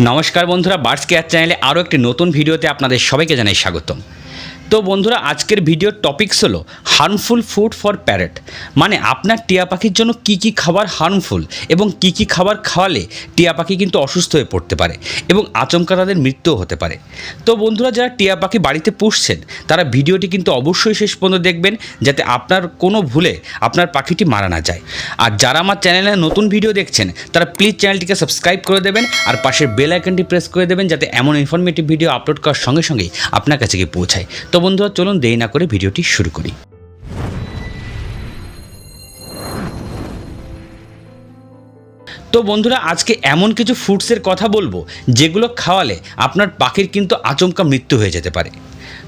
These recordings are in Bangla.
নমস্কার বন্ধুরা বার্স কেয়ার চ্যানেলে আরও একটি নতুন ভিডিওতে আপনাদের সবাইকে জানাই স্বাগতম। তো বন্ধুরা, আজকের ভিডিওর টপিকস হলো হার্মফুল ফুড ফর প্যারেট মানে আপনার টিয়া পাখির জন্য কি কি খাবার হার্মফুল এবং কি কি খাবার খাওয়ালে টিয়া পাখি কিন্তু অসুস্থ হয়ে পড়তে পারে এবং আচমকা তাদের মৃত্যুও হতে পারে। তো বন্ধুরা, যারা টিয়া পাখি বাড়িতে পুষছেন, তারা ভিডিওটি কিন্তু অবশ্যই শেষ পর্যন্ত দেখবেন যাতে আপনার কোনো ভুলে আপনার পাখিটি মারা না যায়। আর যারা আমার চ্যানেলে নতুন ভিডিও দেখছেন, তারা প্লিজ চ্যানেলটিকে সাবস্ক্রাইব করে দেবেন আর পাশের বেল আইকনটি প্রেস করে দেবেন যাতে এমন ইনফরমেটিভ ভিডিও আপলোড করার সঙ্গে সঙ্গেই আপনার কাছে গিয়ে পৌঁছায়। তো বন্ধুরা চলুন দেরি না করে ভিডিওটি শুরু করি। তো বন্ধুরা, আজকে এমন কিছু ফুডসের কথা বলব, যেগুলো খাওয়ালে আপনার পাখির কিন্তু আচমকা মৃত্যু হয়ে যেতে পারে।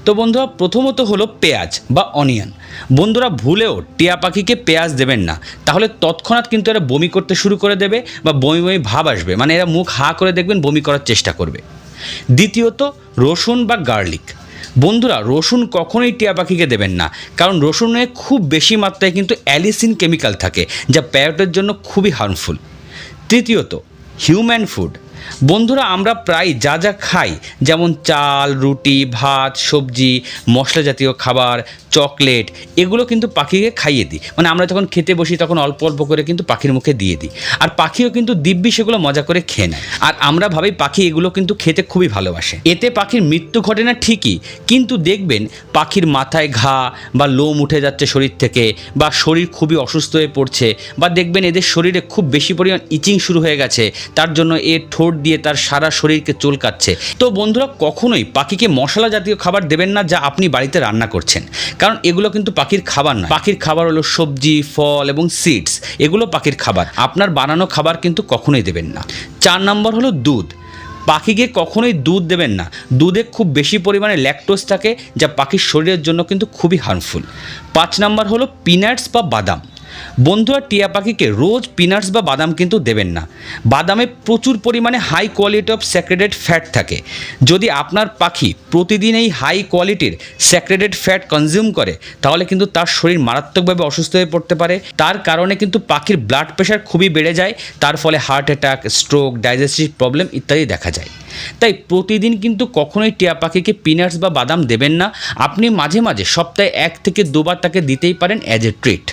তো বন্ধুরা, প্রথমত হলো পেঁয়াজ বা অনিয়ন। বন্ধুরা, ভুলেও টিয়া পাখিকে পেঁয়াজ দেবেন না। তাহলে তৎক্ষণাৎ কিন্তু এরা বমি করতে শুরু করে দেবে বা বমি বমি ভাব আসবে। মানে এরা মুখ হা করে দেখবেন বমি করার চেষ্টা করবে। দ্বিতীয়ত, রসুন বা গার্লিক। বন্ধুরা, রসুন কখনোই টিয়া পাখিকে দেবেন না। কারণ রসুনে খুব বেশি মাত্রায় কিন্তু অ্যালিসিন কেমিক্যাল থাকে, যা প্যারটের জন্য খুবই হার্মফুল তৃতীয়ত হিউম্যান ফুড বন্ধুরা, আমরা প্রায় যা যা খাই, যেমন চাল, রুটি, ভাত, সবজি, মশলা জাতীয় খাবার, চকলেট, এগুলো কিন্তু পাখিকে খাইয়ে দিই। মানে আমরা যখন খেতে বসি, তখন অল্প অল্প করে কিন্তু পাখির মুখে দিয়ে দিই। আর পাখিও কিন্তু দিব্যি সেগুলো মজা করে খেয়ে নেয়। আর আমরা ভাবি পাখি এগুলো কিন্তু খেতে খুবই ভালোবাসে। এতে পাখির মৃত্যু ঘটে না ঠিকই, কিন্তু দেখবেন পাখির মাথায় ঘা বা লোম উঠে যাচ্ছে শরীর থেকে, বা শরীর খুবই অসুস্থ হয়ে পড়ছে, বা দেখবেন এদের শরীরে খুব বেশি পরিমাণ ইচিং শুরু হয়ে গেছে, তার জন্য এ ঠোঁট দিয়ে তার সারা শরীরকে চুলকাচ্ছে। তো বন্ধুরা, কখনোই পাখিকে মশলা জাতীয় খাবার দেবেন না যা আপনি বাড়িতে রান্না করছেন। কারণ এগুলো কিন্তু পাখির খাবার না পাখির খাবার হলো সবজি, ফল এবং সিডস। এগুলো পাখির খাবার। আপনার বানানো খাবার কিন্তু কখনোই দেবেন না। চার নম্বর হলো দুধ। পাখিকে কখনোই দুধ দেবেন না। দুধে খুব বেশি পরিমাণে ল্যাকটোজ থাকে, যা পাখির শরীরের জন্য কিন্তু খুবই হার্মফুল পাঁচ নাম্বার হলো পিনাটস বা বাদাম। বন্ধুরা টিয়া পাখিকে রোজ পিনাটস বা বাদাম কিন্তু দেবেন না। বাদামে প্রচুর পরিমাণে high quality of saturated fat থাকে। যদি আপনার পাখি প্রতিদিন এই হাই কোয়ালিটির স্যাক্রেডেড ফ্যাট কনজিউম করে, তাহলে কিন্তু তার শরীর মারাত্মকভাবে অসুস্থ হয়ে পড়তে পারে। তার কারণে কিন্তু পাখির ব্লাড প্রেশার খুবই বেড়ে যায়, তার ফলে heart attack stroke digestive problem ইত্যাদি দেখা যায়। তাই প্রতিদিন কিন্তু কখনোই টিয়া পাখিকে পিনাটস বা বাদাম দেবেন না। আপনি মাঝে মাঝে সপ্তাহে এক থেকে দুবার তাকে দিতেই পারেন অ্যাজ এ ট্রিট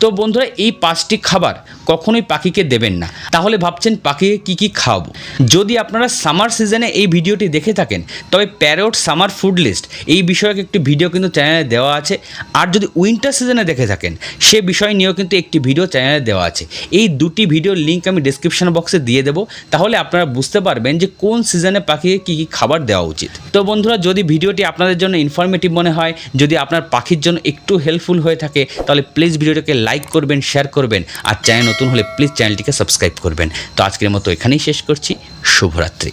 তো বন্ধুরা এই পাঁচটি খাবার কখনোই পাখিকে দেবেন না। তাহলে ভাবছেন পাখিকে কী কী খাওয়াবো? যদি আপনারা সামার সিজনে এই ভিডিওটি দেখে থাকেন, তবে প্যারোট সামার ফুড লিস্ট এই বিষয়ক একটি ভিডিও কিন্তু চ্যানেলে দেওয়া আছে। আর যদি উইন্টার সিজনে দেখে থাকেন, সে বিষয় নিয়েও কিন্তু একটি ভিডিও চ্যানেলে দেওয়া আছে। এই দুটি ভিডিওর লিঙ্ক আমি ডিসক্রিপশন বক্সে দিয়ে দেবো। তাহলে আপনারা বুঝতে পারবেন যে কোন সিজনে পাখিকে কী কী খাবার দেওয়া উচিত। তো বন্ধুরা, যদি ভিডিওটি আপনাদের জন্য ইনফরমেটিভ মনে হয়, যদি আপনার পাখির জন্য একটু হেল্পফুল হয়ে থাকে, তাহলে প্লিজ ভিডিওটাকে লাইক করবেন শেয়ার করবেন, আর চ্যানেল নতুন হলে প্লিজ চ্যানেলটিকে সাবস্ক্রাইব করবেন। তো আজকের মতো এখানেই শেষ করছি। শুভরাত্রি।